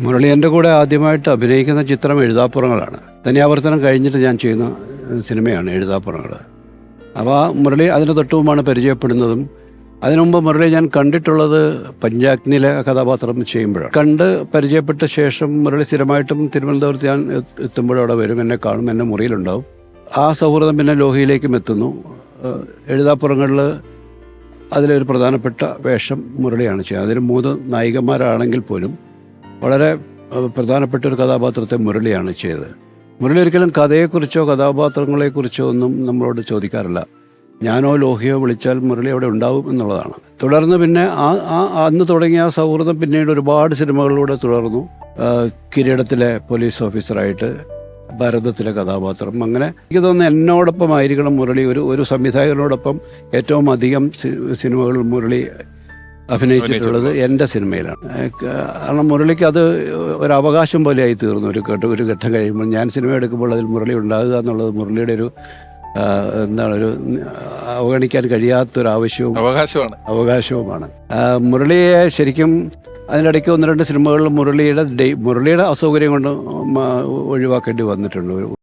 മുരളി എന്റെ കൂടെ ആദ്യമായിട്ട് അഭിനയിക്കുന്ന ചിത്രം എഴുതാപ്പുറങ്ങളാണ്. ധന്യാവർത്തനം കഴിഞ്ഞിട്ട് ഞാൻ ചെയ്യുന്ന സിനിമയാണ് എഴുതാപ്പുറങ്ങൾ അപ്പോൾ ആ മുരളി അതിന് തൊട്ടുമുമ്പാണ് പരിചയപ്പെടുന്നതും അതിനുമുമ്പ് മുരളി ഞാൻ കണ്ടിട്ടുള്ളത് പഞ്ചാഗ്നിയിലെ കഥാപാത്രം ചെയ്യുമ്പോഴാണ്. കണ്ട് പരിചയപ്പെട്ട ശേഷം മുരളി സ്ഥിരമായിട്ടും തിരുവനന്തപുരത്ത് ഞാൻ എത്ത് എത്തുമ്പോഴും അവിടെ വരും എന്നെ കാണും എന്നെ മുറിയിലുണ്ടാവും. ആ സൗഹൃദം പിന്നെ ലോഹിയിലേക്കും എത്തുന്നു. എഴുതാപ്പുറങ്ങളിൽ അതിലൊരു പ്രധാനപ്പെട്ട വേഷം മുരളിയാണ് ചെയ്യുന്നത്. അതിൽ മൂന്ന് നായികമാരാണെങ്കിൽ പോലും വളരെ പ്രധാനപ്പെട്ട ഒരു കഥാപാത്രത്തെ മുരളിയാണ് ചെയ്തത്. മുരളി ഒരിക്കലും കഥയെക്കുറിച്ചോ കഥാപാത്രങ്ങളെക്കുറിച്ചോ ഒന്നും നമ്മളോട് ചോദിക്കാറില്ല. ഞാനോ ലോഹിയോ വിളിച്ചാൽ മുരളി അവിടെ ഉണ്ടാവും എന്നുള്ളതാണ്. തുടർന്ന് പിന്നെ ആ ആ അന്ന് തുടങ്ങിയ ആ സൗഹൃദം പിന്നീട് ഒരുപാട് സിനിമകളിലൂടെ തുടർന്നു. കിരീടത്തിലെ പോലീസ് ഓഫീസറായിട്ട് ഭാരതത്തിലെ കഥാപാത്രം. അങ്ങനെ എനിക്ക് തോന്നുന്നു എന്നോടൊപ്പം ആയിരിക്കണം മുരളി. ഒരു ഒരു സംവിധായകനോടൊപ്പം ഏറ്റവും അധികം സിനിമകളിൽ മുരളി അഭിനയിച്ചിട്ടുള്ളത് എന്റെ സിനിമയിലാണ്. കാരണം മുരളിക്ക് അത് ഒരു അവകാശം പോലെയായി തീർന്നു. ഒരു ഘട്ടം ഒരു ഘട്ടം കഴിയുമ്പോൾ ഞാൻ സിനിമ എടുക്കുമ്പോൾ അതിൽ മുരളി ഉണ്ടാകുക എന്നുള്ളത് മുരളിയുടെ ഒരു എന്താണ് ഒരു അവഗണിക്കാൻ കഴിയാത്തൊരു ആവശ്യവും അവകാശമാണ്. അവകാശവുമാണ്. മുരളിയെ ശരിക്കും അതിനിടയ്ക്ക് ഒന്ന് രണ്ട് സിനിമകളിൽ മുരളിയുടെ മുരളിയുടെ അസൗകര്യം കൊണ്ട് ഒഴിവാക്കേണ്ടി വന്നിട്ടുണ്ട്. ഒരു